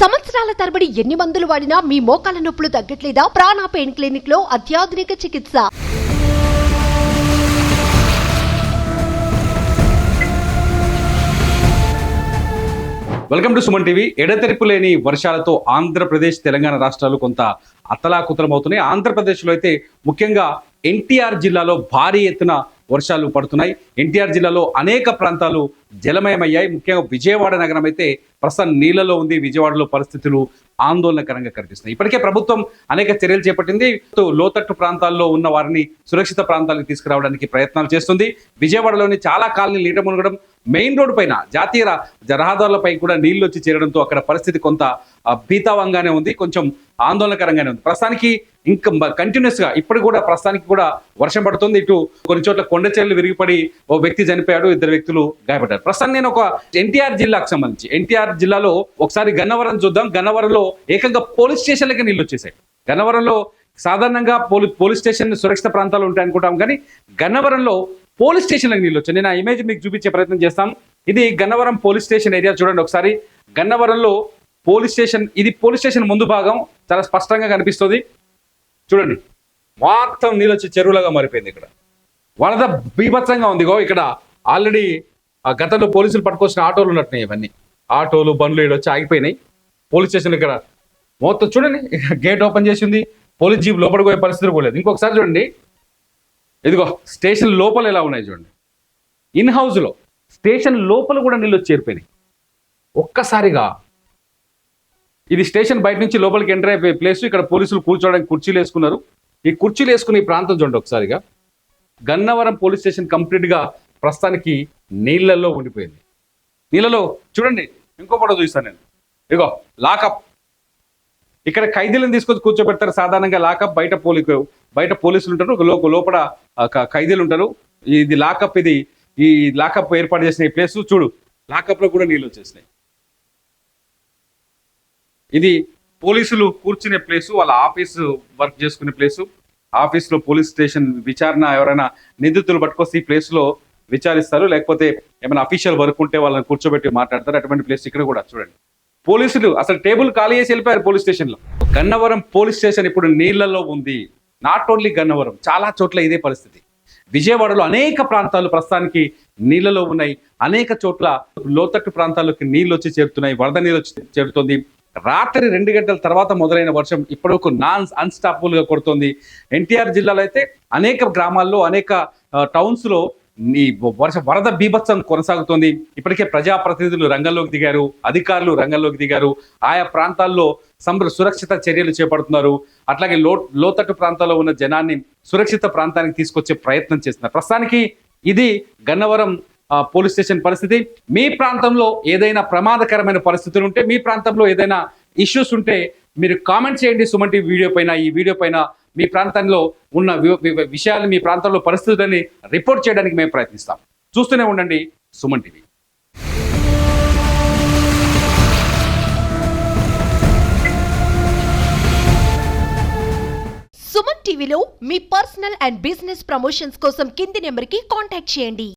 సంవత్సరాల తరబడి ఎన్ని మందులు వాడినా మీ మోకాల నొప్పులు తగ్గట్లేదా? ప్రాణ పెయిన్ క్లినిక్లో అత్యాధునిక చికిత్స. Welcome to Suman TV. ఎడతెరిపు లేని వర్షాలతో ఆంధ్రప్రదేశ్ తెలంగాణ రాష్ట్రాలు కొంత అతలాకుతలం అవుతున్నాయి ఆంధ్రప్రదేశ్లో అయితే ముఖ్యంగా ఎన్టీఆర్ జిల్లాలో భారీ ఎత్తున వర్షాలు పడుతున్నాయి. ఎన్టీఆర్ జిల్లాలో అనేక ప్రాంతాలు జలమయమయ్యాయి. ముఖ్యంగా విజయవాడ నగరం అయితే ప్రస్తుతం నీళ్ళలో ఉంది. విజయవాడలో పరిస్థితులు ఆందోళనకరంగా కనిపిస్తున్నాయి. ఇప్పటికే ప్రభుత్వం అనేక చర్యలు చేపట్టింది. లోతట్టు ప్రాంతాల్లో ఉన్న వారిని సురక్షిత ప్రాంతాలకు తీసుకురావడానికి ప్రయత్నాలు చేస్తుంది. విజయవాడలోని చాలా కాలనీలు నీట మునగడం మెయిన్ రోడ్ పైన జాతీయ రా- రహదారులపై కూడా నీళ్ళు వచ్చి చేరడంతో అక్కడ పరిస్థితి కొంత భీతావంగానే ఉంది కొంచెం ఆందోళనకరంగానే ఉంది. ప్రస్తుతానికి ఇంకా కంటిన్యూస్గా ఇప్పుడు కూడా ప్రస్తుతానికి కూడా వర్షం పడుతుంది. ఇటు కొన్ని చోట్ల కొండ చర్యలు విరిగిపడి ఓ వ్యక్తి చనిపోయాడు ఇద్దరు వ్యక్తులు గాయపడ్డారు. ప్రస్తుతం నేను ఒక ఎన్టీఆర్ జిల్లాకు సంబంధించి ఎన్టీఆర్ జిల్లాలో ఒకసారి గన్నవరం చూద్దాం. గన్నవరంలో ఏకంగా పోలీస్ స్టేషన్లకి నీళ్ళు వచ్చేసాయి. గన్నవరంలో సాధారణంగా పోలీ పోలీస్ స్టేషన్ సురక్షిత ప్రాంతాలు ఉంటాయి అనుకుంటాం కానీ గన్నవరంలో పోలీస్ స్టేషన్లకు నీళ్ళు వచ్చాయి నేను ఆ ఇమేజ్ మీకు చూపించే ప్రయత్నం చేస్తాను. ఇది గన్నవరం పోలీస్ స్టేషన్ ఏరియా చూడండి ఒకసారి. గన్నవరంలో పోలీస్ స్టేషన్ ఇది పోలీస్ స్టేషన్ ముందు భాగం. చాలా స్పష్టంగా కనిపిస్తుంది. చూడండి. మొత్తం నీళ్ళు వచ్చి చెరువులాగా మారిపోయింది ఇక్కడ. వరద బీభత్సంగా ఉందిగో ఇక్కడ ఆల్రెడీ ఆ గతంలో పోలీసులు పట్టుకొచ్చిన ఆటోలు ఉన్నట్టున్నాయి ఇవన్నీ. ఆటోలు బండ్లు ఇక్కడ వచ్చి ఆగిపోయినాయి. పోలీస్ స్టేషన్ ఇక్కడ మొత్తం చూడండి. గేట్ ఓపెన్ చేసింది. పోలీస్ జీప్ లోపలికి పోయే పరిస్థితి కూడా లేదు. ఇంకొకసారి చూడండి. ఇదిగో స్టేషన్ లోపల ఎలా ఉన్నాయి చూడండి. ఇన్ హౌస్లో స్టేషన్ లోపల కూడా నీళ్ళు వచ్చి చేరిపోయినాయి. ఒక్కసారిగా ఇది స్టేషన్ బయట నుంచి లోపలికి ఎంటర్ అయిపోయే ప్లేస్ ఇక్కడ పోలీసులు కూర్చోవడానికి కుర్చీలు వేసుకున్నారు. ఈ కుర్చీలు వేసుకుని ఈ ప్రాంతం చూడండి ఒకసారిగా. గన్నవరం పోలీస్ స్టేషన్ కంప్లీట్గా ప్రస్తుతానికి నీళ్ళల్లో ఉండిపోయింది. నీళ్ళలో చూడండి ఇంకో ఫోటో చూస్తాను నేను. ఇగో లాకప్ ఇక్కడ ఖైదీలను తీసుకొచ్చి కూర్చోబెడతారు సాధారణంగా లాకప్ బయట పోలీ బయట పోలీసులు ఉంటారు ఒక లోపల ఖైదీలు ఉంటారు. ఇది లాకప్ ఇది ఈ లాకప్ ఏర్పాటు చేసిన ఈ ప్లేస్ చూడు లాకప్లో కూడా నీళ్ళు వచ్చేసినాయి. ఇది పోలీసులు కూర్చునే ప్లేసు వాళ్ళ ఆఫీసు వర్క్ చేసుకునే ప్లేసు. ఆఫీసులో పోలీస్ స్టేషన్ విచారణ ఎవరైనా నిందితులు పట్టుకొస్తే ఈ ప్లేస్లో విచారిస్తారు. లేకపోతే ఏమైనా అఫీషియల్ వర్క్ ఉంటే వాళ్ళని కూర్చోబెట్టి మాట్లాడతారు. అటువంటి ప్లేస్ ఇక్కడ కూడా చూడండి. పోలీసులు అసలు టేబుల్ ఖాళీ చేసి వెళ్ళిపోయారు పోలీస్ స్టేషన్లో. గన్నవరం పోలీస్ స్టేషన్ ఇప్పుడు నీళ్ళలో ఉంది. నాట్ ఓన్లీ గన్నవరం చాలా చోట్ల ఇదే పరిస్థితి. విజయవాడలో అనేక ప్రాంతాలు ప్రస్తుతానికి నీళ్ళలో ఉన్నాయి. అనేక చోట్ల లోతట్టు ప్రాంతాలకు నీళ్ళు వచ్చి చేరుతున్నాయి వరద నీళ్ళు వచ్చి చేరుతుంది. రాత్రి రెండు గంటల తర్వాత మొదలైన వర్షం ఇప్పటివరకు నాన్ అన్స్టాపబుల్గా కొడుతుంది. ఎన్టీఆర్ జిల్లాలో అయితే అనేక గ్రామాల్లో అనేక టౌన్స్ నీ ఈ వర్ష వరద బీభత్సం కొనసాగుతోంది. ఇప్పటికే ప్రజాప్రతినిధులు రంగంలోకి దిగారు అధికారులు రంగంలోకి దిగారు. ఆయా ప్రాంతాల్లో సంబర సురక్షిత చర్యలు చేపడుతున్నారు. అట్లాగే లో లోతట్టు ప్రాంతాల్లో ఉన్న జనాన్ని సురక్షిత ప్రాంతానికి తీసుకొచ్చే ప్రయత్నం చేస్తున్నారు. ప్రస్తుతానికి ఇది గన్నవరం పోలీస్ స్టేషన్ పరిస్థితి. మీ ప్రాంతంలో ఏదైనా ప్రమాదకరమైన పరిస్థితులు ఉంటే మీ ప్రాంతంలో ఏదైనా ఇష్యూస్ ఉంటే మీరు కామెంట్ చేయండి సుమన్ టీవీ వీడియో పైన ఈ వీడియో పైన మీ ప్రాంతంలో ఉన్న విషయాలు మీ ప్రాంతంలో పరిస్థితులని రిపోర్ట్ చేయడానికి మేము ప్రయత్నిస్తాం. చూస్తూనే ఉండండి సుమన్ టీవీ. సుమన్ టీవీలో మీ పర్సనల్ అండ్ బిజినెస్ ప్రమోషన్స్ కోసం కింది నెంబర్కి కాంటాక్ట్ చేయండి.